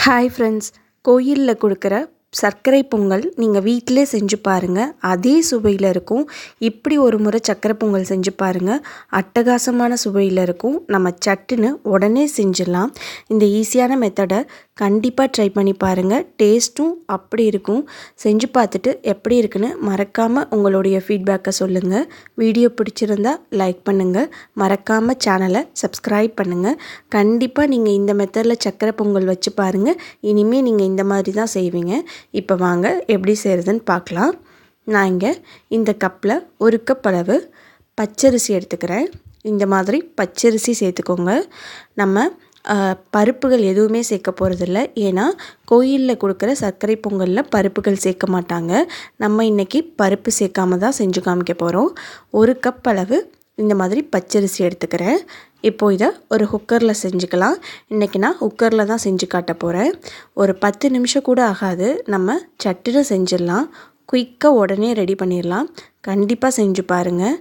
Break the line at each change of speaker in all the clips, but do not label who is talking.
Hi friends கோயிலில் கொடுக்குற சர்க்கரை பொங்கல் நீங்கள் வீட்டிலே செஞ்சு பாருங்கள் அதே சுவையில் இருக்கும். இப்படி ஒரு முறை சர்க்கரை பொங்கல் செஞ்சு பாருங்கள் அட்டகாசமான சுவையில் இருக்கும். நம்ம சட்டுன்னு உடனே செஞ்சிடலாம். இந்த ஈஸியான மெத்தடை கண்டிப்பாக ட்ரை பண்ணி பாருங்கள் டேஸ்ட்டும் அப்படி இருக்கும். செஞ்சு பார்த்துட்டு எப்படி இருக்குன்னு மறக்காமல் உங்களுடைய ஃபீட்பேக்கை சொல்லுங்கள் வீடியோ பிடிச்சிருந்தா லைக் பண்ணுங்கள் மறக்காமல் சேனலை சப்ஸ்கிரைப் பண்ணுங்கள் கண்டிப்பாக நீங்கள் இந்த மெத்தடில் சர்க்கரை பொங்கல் வச்சு பாருங்கள் இனிமேல் நீங்கள் இந்த மாதிரி தான் செய்வீங்க. இப்போ வாங்க எப்படி செய்கிறதுன்னு பார்க்கலாம். நான் இங்கே இந்த கப்பில் ஒரு கப் அளவு பச்சரிசி எடுத்துக்கிறேன். இந்த மாதிரி பச்சரிசி சேர்த்துக்கோங்க. நம்ம பருப்புகள் எதுவுமே சேர்க்க போகிறதில்ல ஏன்னா கோயிலில் கொடுக்குற சர்க்கரை பொங்கலில் பருப்புகள் சேர்க்க மாட்டாங்க. நம்ம இன்றைக்கி பருப்பு சேர்க்காம தான் செஞ்சு காமிக்க போகிறோம் ஒரு கப் அளவு இந்த மாதிரி பச்சரிசி எடுத்துக்கிறேன். இப்போது இதை ஒரு குக்கரில் செஞ்சுக்கலாம். இன்றைக்கி நான் குக்கரில் தான் செஞ்சு காட்ட போகிறேன் ஒரு பத்து நிமிஷம் கூட ஆகாது. நம்ம சட்டுன்னு செஞ்சிடலாம். குயிக்காக உடனே ரெடி பண்ணிடலாம். கண்டிப்பாக செஞ்சு பாருங்கள்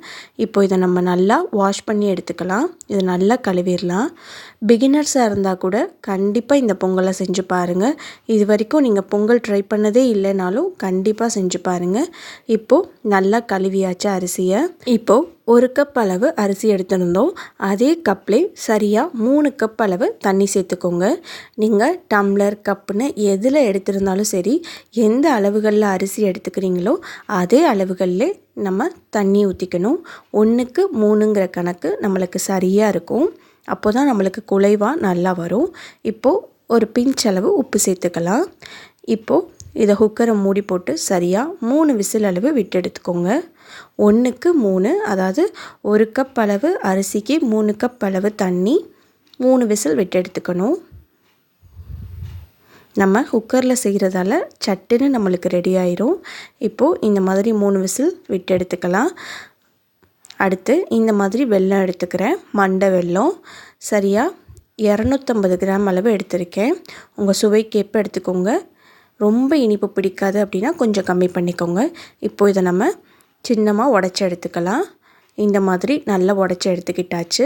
இப்போ இதை நம்ம நல்லா வாஷ் பண்ணி எடுத்துக்கலாம். இதை நல்லா கழுவிடலாம். பிகினர்ஸாக இருந்தால் கூட கண்டிப்பாக இந்த பொங்கலை செஞ்சு பாருங்கள் இது வரைக்கும் நீங்கள் பொங்கல் ட்ரை பண்ணதே இல்லைனாலும் கண்டிப்பாக செஞ்சு பாருங்கள் இப்போது நல்லா கழுவியாச்சு அரிசியை. இப்போது ஒரு கப் அளவு அரிசி எடுத்துருந்தோம். அதே கப்லே சரியாக மூணு கப் அளவு தண்ணி சேர்த்துக்கோங்க. நீங்கள் டம்ளர் கப்புன்னு எதில் எடுத்திருந்தாலும் சரி எந்த அளவுகளில் அரிசி எடுத்துக்கிறீங்களோ அதே அளவுகளில் நம்ம தண்ணி ஊற்றிக்கணும் ஒன்றுக்கு மூணுங்கிற கணக்கு நம்மளுக்கு சரியாக இருக்கும். அப்போ தான் நம்மளுக்கு குலைவாக நல்லா வரும். இப்போது ஒரு பிஞ்ச் அளவு உப்பு சேர்த்துக்கலாம். இப்போது இதை குக்கரை மூடி போட்டு சரியாக மூணு விசில் அளவு விட்டு எடுத்துக்கோங்க. ஒன்றுக்கு மூணு அதாவது ஒரு கப் அளவு அரிசிக்கு மூணு கப் அளவு தண்ணி மூணு விசில் விட்டு எடுத்துக்கணும். நம்ம குக்கரில் செய்கிறதால சட்டுன்னு நம்மளுக்கு ரெடி ஆயிரும். இப்போது இந்த மாதிரி மூணு விசில் விட்டு எடுத்துக்கலாம். அடுத்து இந்த மாதிரி வெல்லம் எடுத்துக்கிறேன். மண்டை வெல்லம். சரியாக இரநூத்தம்பது கிராம் அளவு எடுத்திருக்கேன். உங்கள் சுவைக்கேற்ப எடுத்துக்கோங்க. ரொம்ப இனிப்பு பிடிக்காது அப்படின்னா கொஞ்சம் கம்மி பண்ணிக்கோங்க. இப்போது இதை நம்ம சின்னமாக உடச்சி எடுத்துக்கலாம். இந்த மாதிரி நல்லா உடச்சி எடுத்துக்கிட்டாச்சு.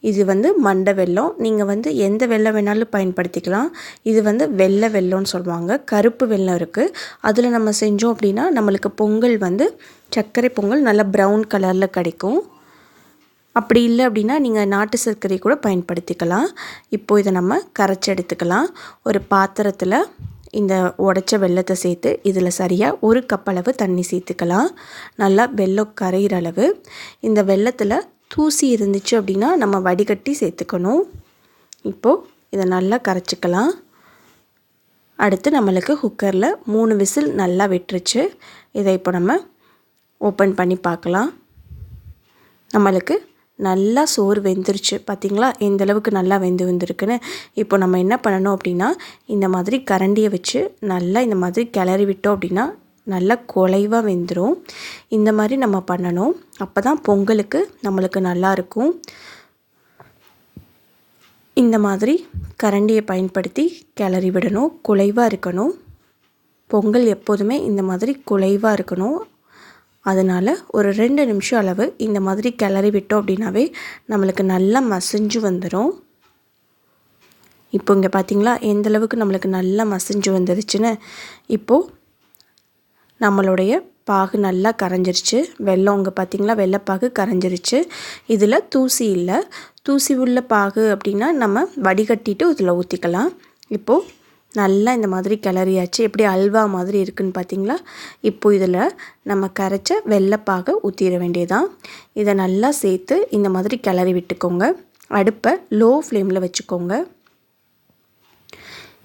இது வந்து மண்டை வெள்ளம் நீங்கள் வந்து எந்த வெள்ளம் வேணாலும் பயன்படுத்திக்கலாம். இது வந்து வெள்ளை வெள்ளம்னு சொல்லுவாங்க. கருப்பு வெள்ளம் இருக்குது அதில் நம்ம செஞ்சோம் அப்படின்னா நம்மளுக்கு பொங்கல் வந்து சர்க்கரை பொங்கல் நல்லா ப்ரௌன் கலரில் கிடைக்கும். அப்படி இல்லை அப்படின்னா நீங்கள் நாட்டு சர்க்கரை கூட பயன்படுத்திக்கலாம். இப்போது இதை நம்ம கரைச்சி எடுத்துக்கலாம். ஒரு பாத்திரத்தில் இந்த உடச்ச வெள்ளத்தை சேர்த்து இதில் சரியாக ஒரு கப் அளவு தண்ணி சேர்த்துக்கலாம். நல்லா வெள்ளம் கரையிற அளவு. இந்த வெள்ளத்தில் தூசி இருந்துச்சு அப்படின்னா நம்ம வடிகட்டி சேர்த்துக்கணும். இப்போது இதை நல்லா கரைச்சிக்கலாம். அடுத்து நம்மளுக்கு குக்கரில் மூணு விசில் நல்லா விட்டுருச்சு. இதை இப்போ நம்ம ஓப்பன் பண்ணி பார்க்கலாம். நம்மளுக்கு நல்லா சோறு வெந்துருச்சு. பார்த்திங்களா? எந்த அளவுக்கு நல்லா வெந்து வந்திருக்குன்னு. இப்போ நம்ம என்ன பண்ணணும் அப்படின்னா இந்த மாதிரி கரண்டியை வச்சு நல்லா இந்த மாதிரி கிளறி விட்டோம் அப்படின்னா நல்லா குலைவாக வெந்துடும் இந்த மாதிரி நம்ம பண்ணணும். அப்போ தான் பொங்கலுக்கு நம்மளுக்கு நல்லாயிருக்கும் இந்த மாதிரி கரண்டியை பயன்படுத்தி கிளறி விடணும். குலைவாக இருக்கணும். பொங்கல் எப்போதுமே இந்த மாதிரி குலைவாக இருக்கணும். அதனால் ஒரு ரெண்டு நிமிஷம் அளவு இந்த மாதிரி கிளறி விட்டோம் அப்படின்னாவே நம்மளுக்கு நல்லா மசிஞ்சு வந்துடும் இப்போ இங்கே பார்த்தீங்களா எந்தளவுக்கு நம்மளுக்கு நல்லா மசிஞ்சு வந்துருச்சுன்னு. இப்போது நம்மளுடைய பாகு நல்லா கரைஞ்சிருச்சு. வெள்ளம் அங்கே பார்த்திங்களா வெள்ளைப்பாகு கரைஞ்சிருச்சு. இதில் தூசி இல்லை. தூசி உள்ள பாகு அப்படின்னா நம்ம வடிகட்டிட்டு இதில் ஊற்றிக்கலாம் இப்போது நல்லா இந்த மாதிரி கிளறியாச்சு. எப்படி அல்வா மாதிரி இருக்குதுன்னு பார்த்தீங்களா இப்போ இதில் நம்ம கரைச்ச வெள்ளைப்பாகை ஊற்றிட வேண்டியதான் இதை நல்லா சேர்த்து இந்த மாதிரி கிளறி விட்டுக்கோங்க. அடுப்பை லோ ஃப்ளேமில் வச்சுக்கோங்க.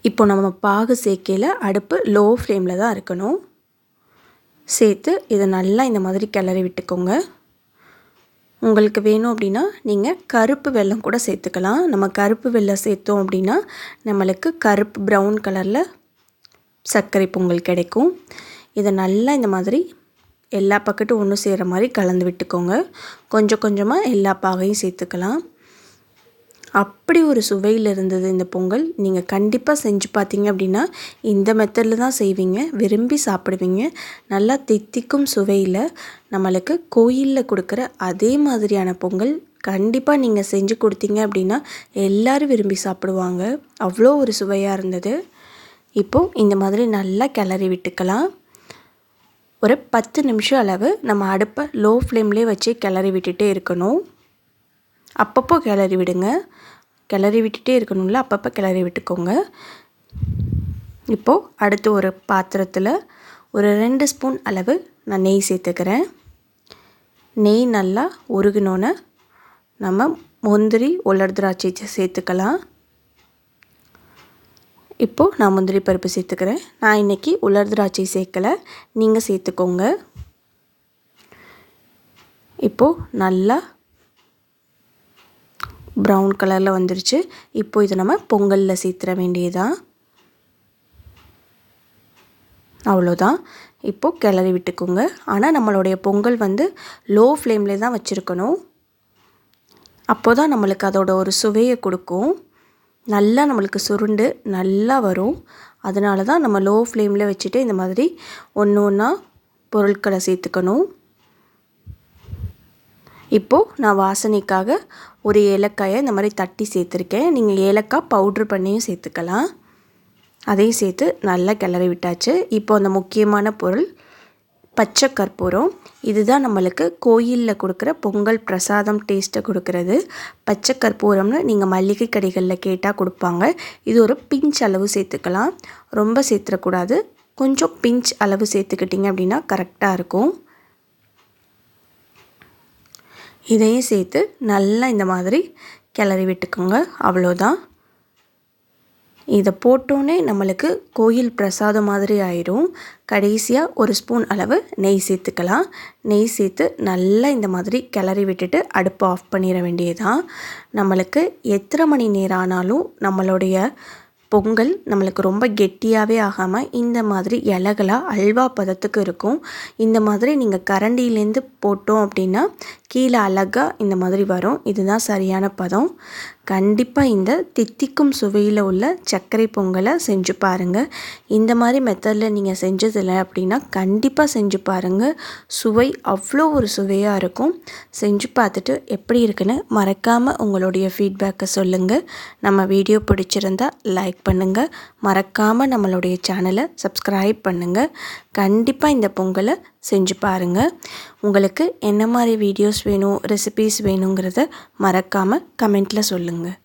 இப்போ நம்ம பாகு சேர்க்கையில் அடுப்பு லோ ஃப்ளேமில் தான் இருக்கணும். சேர்த்து இதை நல்லா இந்த மாதிரி கிளறி விட்டுக்கோங்க. உங்களுக்கு வேணும் அப்படின்னா நீங்கள் கருப்பு வெல்லம் கூட சேர்த்துக்கலாம். நம்ம கருப்பு வெல்லம் சேர்த்தோம் அப்படின்னா நம்மளுக்கு கருப்பு ப்ரௌன் கலரில் சர்க்கரை பொங்கல் கிடைக்கும். இதை நல்லா இந்த மாதிரி எல்லா பக்கத்தும் ஒன்று சேர்கிற மாதிரி கலந்து விட்டுக்கோங்க. கொஞ்சம் கொஞ்சமாக எல்லா பாகையும் சேர்த்துக்கலாம். அப்படி ஒரு சுவையில் இருந்தது இந்த பொங்கல். நீங்கள் கண்டிப்பாக செஞ்சு பார்த்தீங்க அப்படின்னா இந்த மெத்தடில் தான் செய்வீங்க. விரும்பி சாப்பிடுவீங்க. நல்லா தித்திக்கும் சுவையில் நம்மளுக்கு கோயிலில் கொடுக்குற அதே மாதிரியான பொங்கல் கண்டிப்பாக நீங்கள் செஞ்சு கொடுத்தீங்க அப்படின்னா எல்லோரும் விரும்பி சாப்பிடுவாங்க. அவ்வளோ ஒரு சுவையாக இருந்தது. இப்போது இந்த மாதிரி நல்லா கிளறி விட்டுக்கலாம். ஒரு பத்து நிமிஷம் அளவு நம்ம அடுப்பை லோ ஃப்ளேம்லேயே வச்சு கிளறி விட்டுட்டே இருக்கணும். அப்பப்போ கிளறி விடுங்க. கிளறி விட்டுட்டே இருக்கணும்ல அப்பப்போ கிளறி விட்டுக்கோங்க. இப்போது அடுத்து ஒரு பாத்திரத்தில் ஒரு ரெண்டு ஸ்பூன் அளவு நான் நெய் சேர்த்துக்கிறேன். நெய் நல்லா உருகினோன்னே நம்ம முந்திரி உலர் திராட்சை சேர்த்துக்கலாம். இப்போது நான் முந்திரி பருப்பு சேர்த்துக்கிறேன். நான் இன்றைக்கி உலர் திராட்சை சேர்க்கலை. நீங்கள் சேர்த்துக்கோங்க. இப்போது நல்லா ப்ரௌன் கலரில் வந்துருச்சு. இப்போது இதை நம்ம பொங்கலில் சேர்த்துற வேண்டியதான் அவ்வளோதான் இப்போது கிளறி விட்டுக்கோங்க. ஆனால் நம்மளுடைய பொங்கல் வந்து லோ ஃப்ளேமில் தான் வச்சுருக்கணும். அப்போ தான் நம்மளுக்கு அதோட ஒரு சுவையை கொடுக்கும். நல்லா நம்மளுக்கு சுருண்டு நல்லா வரும். அதனால தான் நம்ம லோ ஃப்ளேமில் வச்சுட்டு இந்த மாதிரி ஒன்று ஒன்றா பொருட்களை சேர்த்துக்கணும். இப்போது நான் வாசனைக்காக ஒரு ஏலக்காயை இந்த மாதிரி தட்டி சேர்த்துருக்கேன். நீங்கள் ஏலக்காய் பவுட்ரு பண்ணியும் சேர்த்துக்கலாம். அதையும் சேர்த்து நல்லா கிளறி விட்டாச்சு. இப்போ அந்த முக்கியமான பொருள் பச்சை கற்பூரம். இதுதான் நம்மளுக்கு கோயிலில் கொடுக்குற பொங்கல் பிரசாதம் டேஸ்ட்டை கொடுக்கறது. பச்சை கற்பூரம்னு நீங்கள் மல்லிகை கடைகளில் கேட்டால் கொடுப்பாங்க. இது ஒரு பிஞ்ச் அளவு சேர்த்துக்கலாம். ரொம்ப சேர்த்துடக்கூடாது கொஞ்சம் பிஞ்ச் அளவு சேர்த்துக்கிட்டிங்க அப்படின்னா கரெக்டாக இருக்கும். இதையும் சேர்த்து நல்லா இந்த மாதிரி கிளறி விட்டுக்கோங்க. அவ்வளோதான். இதை போட்டோன்னே நம்மளுக்கு கோயில் பிரசாதம் மாதிரி ஆயிரும். கடைசியாக ஒரு ஸ்பூன் அளவு நெய் சேர்த்துக்கலாம். நெய் சேர்த்து நல்லா இந்த மாதிரி கிளறி விட்டுட்டு அடுப்பை ஆஃப் பண்ணிட வேண்டியதான் நம்மளுக்கு எத்தனை மணி நேரம் ஆனாலும் நம்மளுடைய பொங்கல் நம்மளுக்கு ரொம்ப கெட்டியாகவே ஆகாமல் இந்த மாதிரி இலகலாக அல்வா பதத்துக்கு இருக்கும். இந்த மாதிரி நீங்கள் கரண்டியிலேருந்து போட்டோம் அப்படின்னா கீழே அழகாக இந்த மாதிரி வரும். இதுதான் சரியான பதம். கண்டிப்பாக இந்த தித்திக்கும் சுவையில் உள்ள சர்க்கரை பொங்கலை செஞ்சு பாருங்கள் இந்த மாதிரி மெத்தடில் நீங்கள் செஞ்சதில்லை அப்படின்னா கண்டிப்பாக செஞ்சு பாருங்கள் சுவை அவ்வளோ ஒரு சுவையாக இருக்கும். செஞ்சு பார்த்துட்டு எப்படி இருக்குன்னு மறக்காமல் உங்களுடைய ஃபீட்பேக்கை சொல்லுங்கள் நம்ம வீடியோ பிடிச்சிருந்தா லைக் பண்ணுங்கள் மறக்காமல் நம்மளுடைய சேனலை சப்ஸ்கிரைப் பண்ணுங்கள் கண்டிப்பாக இந்த பொங்கலை செஞ்சு பாருங்கள் உங்களுக்கு என்ன மாதிரி வீடியோஸ் வேணும் ரெசிபீஸ் வேணுங்கிறத மறக்காமல் கமெண்ட்டில் சொல்லுங்கள்